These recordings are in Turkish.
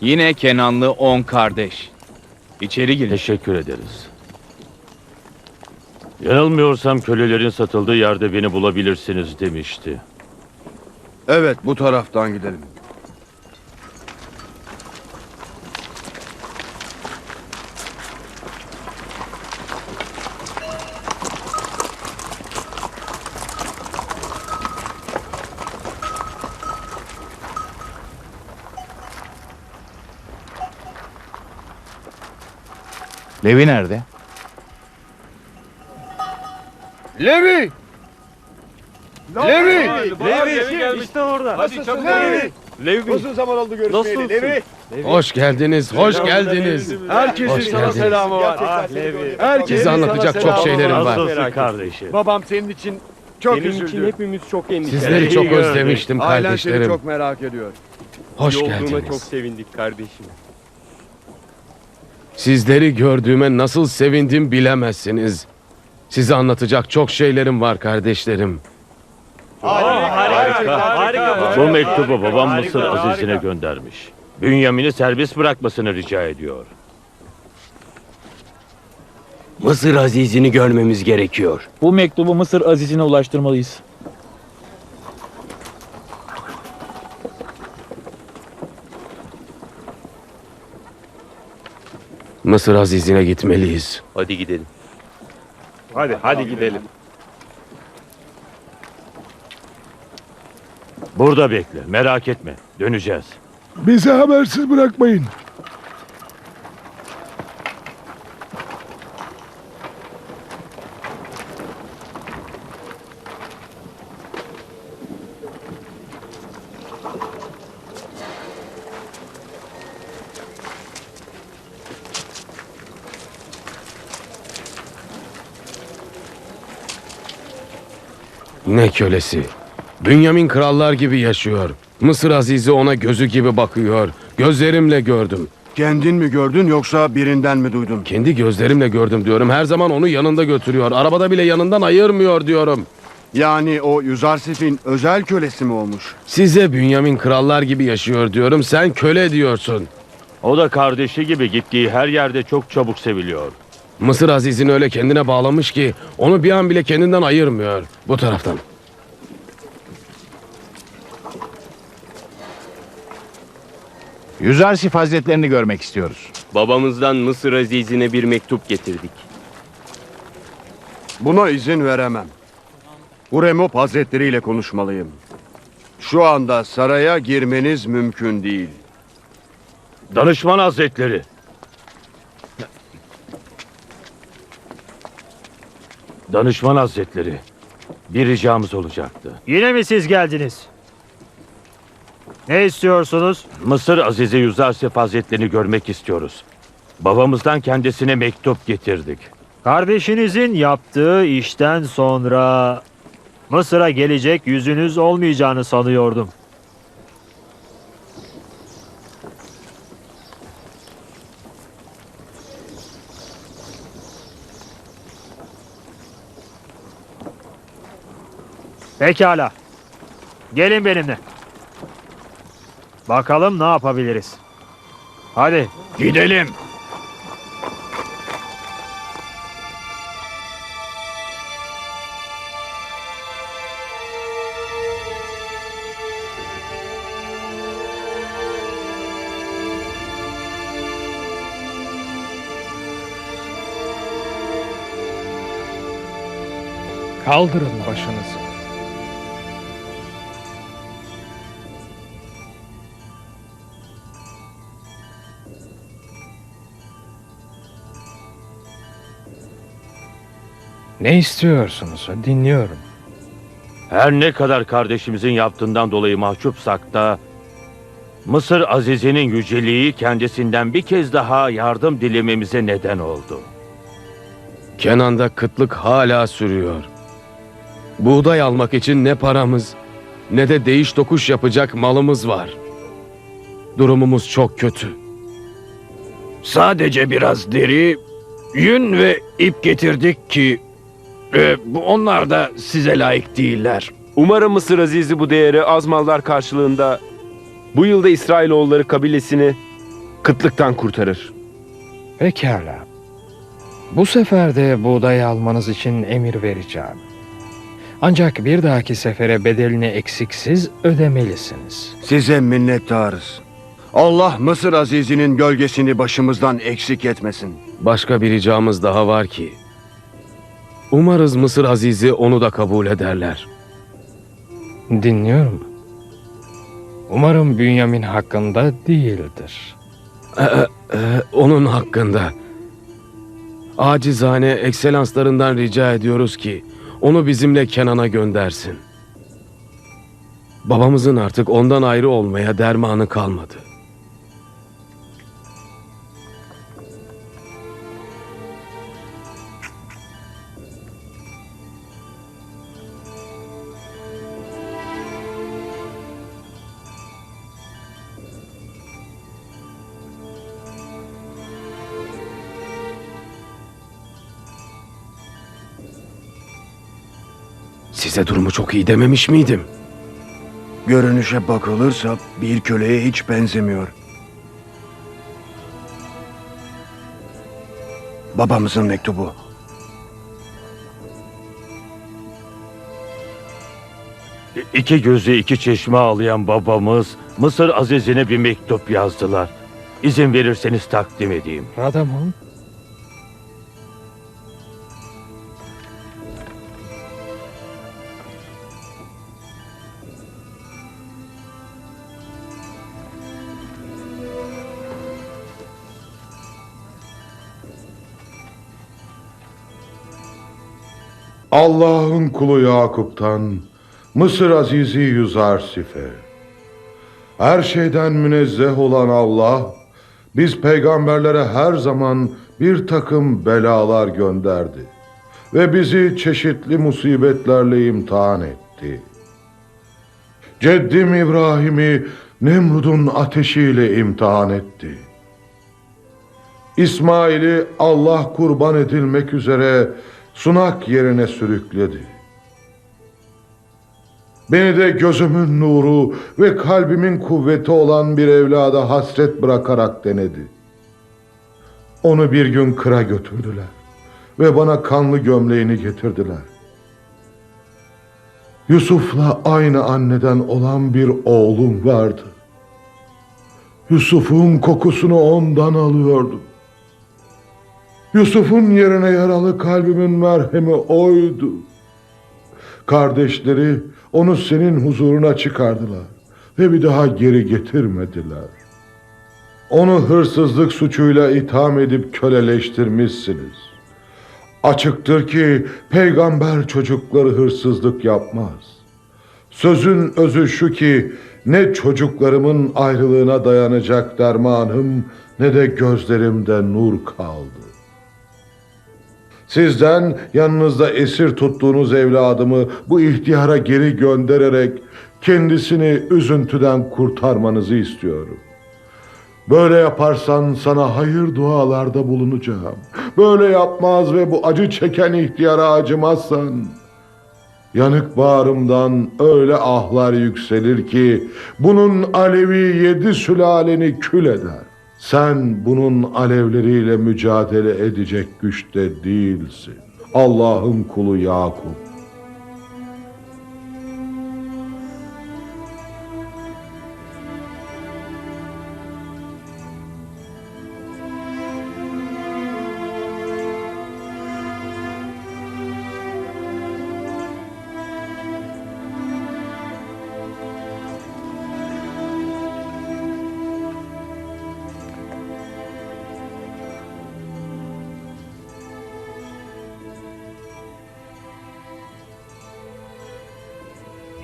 Yine Kenanlı 10 kardeş. İçeri girin. Teşekkür ederiz. Yanılmıyorsam kölelerin satıldığı yerde beni bulabilirsiniz demişti. Evet bu taraftan gidelim. Levi nerede? Levi! Levi! Levi işte orada. Hadi çabuk Levi! Levi. Uzun zaman oldu görüşmeyeli. Levi! Hoş geldiniz, hoş geldiniz. Herkesin Hoş sana geldiniz. selamı var. Ah Levi. Herkesin Size anlatacak çok şeylerim var. Nasılsın kardeşim? Babam senin için çok Benim için üzüldü. hepimiz çok endişeli. Sizleri çok özlemiştim Ailen seni kardeşlerim. çok merak ediyor. Hoş İyi olduğuna çok geldiniz. sevindik kardeşim. Sizleri gördüğüme nasıl sevindim bilemezsiniz. Size anlatacak çok şeylerim var kardeşlerim. Harika. Harika. Bu mektubu babam Mısır Aziz'ine göndermiş. Bünyamin'i serbest bırakmasını rica ediyor. Mısır Aziz'ini görmemiz gerekiyor. Bu mektubu Mısır Aziz'ine ulaştırmalıyız. Mısır Aziz'ine gitmeliyiz. Hadi gidelim. Hadi hadi gidelim. Burada bekle, merak etme. Döneceğiz. Bizi habersiz bırakmayın. Ne kölesi. Bünyamin krallar gibi yaşıyor. Mısır Aziz'i ona gözü gibi bakıyor. Gözlerimle gördüm. Kendin mi gördün yoksa birinden mi duydun? Kendi gözlerimle gördüm diyorum. Her zaman onu yanında götürüyor. Arabada bile yanından ayırmıyor diyorum. Yani o Yüzarsif'in özel kölesi mi olmuş? Size Bünyamin krallar gibi yaşıyor diyorum. Sen köle diyorsun. O da kardeşi gibi gittiği her yerde çok çabuk seviliyor. Mısır Aziz'ini öyle kendine bağlamış ki onu bir an bile kendinden ayırmıyor. Bu taraftan. Yüzarsif Hazretlerini görmek istiyoruz. Babamızdan Mısır Aziz'ine bir mektup getirdik. Buna izin veremem. Huremop Hazretleri ile konuşmalıyım. Şu anda saraya girmeniz mümkün değil. Danışman Hazretleri. Danışman Hazretleri. Bir ricamız olacaktı. Yine mi siz geldiniz? Ne istiyorsunuz? Mısır Azizi Yüzarsif Hazretlerini görmek istiyoruz. Babamızdan kendisine mektup getirdik. Kardeşinizin yaptığı işten sonra Mısır'a gelecek yüzünüz olmayacağını sanıyordum. Pekala. Gelin benimle. Bakalım ne yapabiliriz. Hadi. Gidelim. Kaldırın başınızı. Ne istiyorsunuz? Dinliyorum. Her ne kadar kardeşimizin yaptığından dolayı mahcupsak da Mısır Azizi'nin yüceliği kendisinden bir kez daha yardım dilememize neden oldu. Kenan'da kıtlık hala sürüyor. Buğday almak için ne paramız ne de değiş tokuş yapacak malımız var. Durumumuz çok kötü. Sadece biraz deri, yün ve ip getirdik ki e, bu onlar da size layık değiller. Umarım Mısır Aziz'i bu değeri az mallar karşılığında bu yılda İsrailoğulları kabilesini kıtlıktan kurtarır. Pekala. Bu sefer de buğday almanız için emir vereceğim. Ancak bir dahaki sefere bedelini eksiksiz ödemelisiniz. Size minnettarız. Allah Mısır Azizi'nin gölgesini başımızdan eksik etmesin. Başka bir ricamız daha var ki. Umarız Mısır Azizi onu da kabul ederler. Dinliyorum. Umarım Bünyamin hakkında değildir. Ee, e, onun hakkında. Acizane ekselanslarından rica ediyoruz ki onu bizimle Kenan'a göndersin. Babamızın artık ondan ayrı olmaya dermanı kalmadı. Size durumu çok iyi dememiş miydim? Görünüşe bakılırsa bir köleye hiç benzemiyor. Babamızın mektubu. İki gözü iki çeşme ağlayan babamız Mısır Aziz'ine bir mektup yazdılar. İzin verirseniz takdim edeyim. Radamon, Allah'ın kulu Yakup'tan Mısır Azizi Yüzarsif'e Her şeyden münezzeh olan Allah biz peygamberlere her zaman bir takım belalar gönderdi ve bizi çeşitli musibetlerle imtihan etti. Ceddim İbrahim'i Nemrud'un ateşiyle imtihan etti. İsmail'i Allah kurban edilmek üzere sunak yerine sürükledi. Beni de gözümün nuru ve kalbimin kuvveti olan bir evlada hasret bırakarak denedi. Onu bir gün kıra götürdüler ve bana kanlı gömleğini getirdiler. Yusuf'la aynı anneden olan bir oğlum vardı. Yusuf'un kokusunu ondan alıyordum. Yusuf'un yerine yaralı kalbimin merhemi oydu. Kardeşleri onu senin huzuruna çıkardılar ve bir daha geri getirmediler. Onu hırsızlık suçuyla itham edip köleleştirmişsiniz. Açıktır ki peygamber çocukları hırsızlık yapmaz. Sözün özü şu ki ne çocuklarımın ayrılığına dayanacak dermanım ne de gözlerimde nur kaldı. Sizden yanınızda esir tuttuğunuz evladımı bu ihtiyara geri göndererek kendisini üzüntüden kurtarmanızı istiyorum. Böyle yaparsan sana hayır dualarda bulunacağım. Böyle yapmaz ve bu acı çeken ihtiyara acımazsan yanık bağrımdan öyle ahlar yükselir ki bunun alevi yedi sülaleni kül eder. Sen bunun alevleriyle mücadele edecek güçte değilsin. Allah'ın kulu Yakup.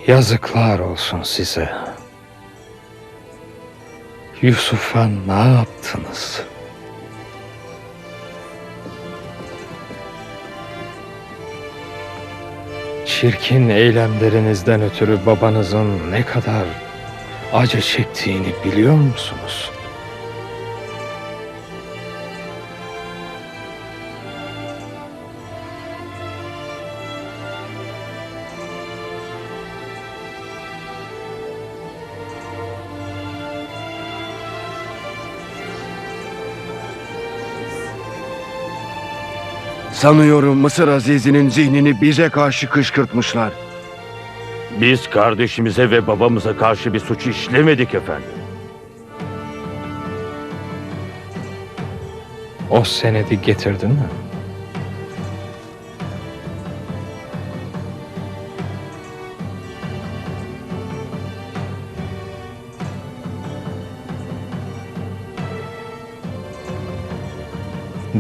Yazıklar olsun size. Yusuf'a ne yaptınız? Çirkin eylemlerinizden ötürü babanızın ne kadar acı çektiğini biliyor musunuz? Sanıyorum Mısır Azizi'nin zihnini bize karşı kışkırtmışlar. Biz kardeşimize ve babamıza karşı bir suç işlemedik efendim. O senedi getirdin mi?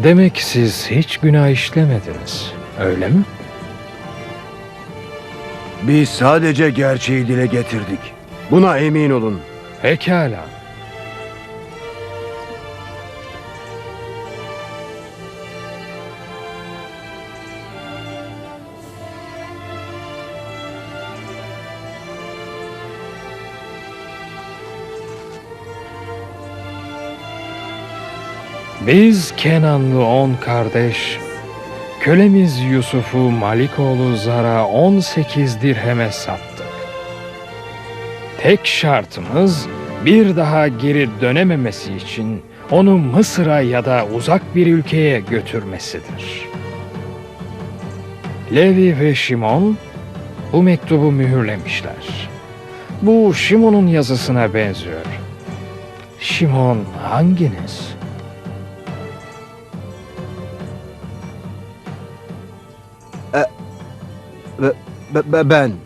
Demek siz hiç günah işlemediniz, öyle mi? Biz sadece gerçeği dile getirdik. Buna emin olun. Pekala. Biz Kenanlı on kardeş, kölemiz Yusuf'u Malikoğlu Zar'a 18 dirheme sattık. Tek şartımız bir daha geri dönememesi için onu Mısır'a ya da uzak bir ülkeye götürmesidir. Levi ve Şimon bu mektubu mühürlemişler. Bu Şimon'un yazısına benziyor. Şimon hanginiz? Be- be- ben.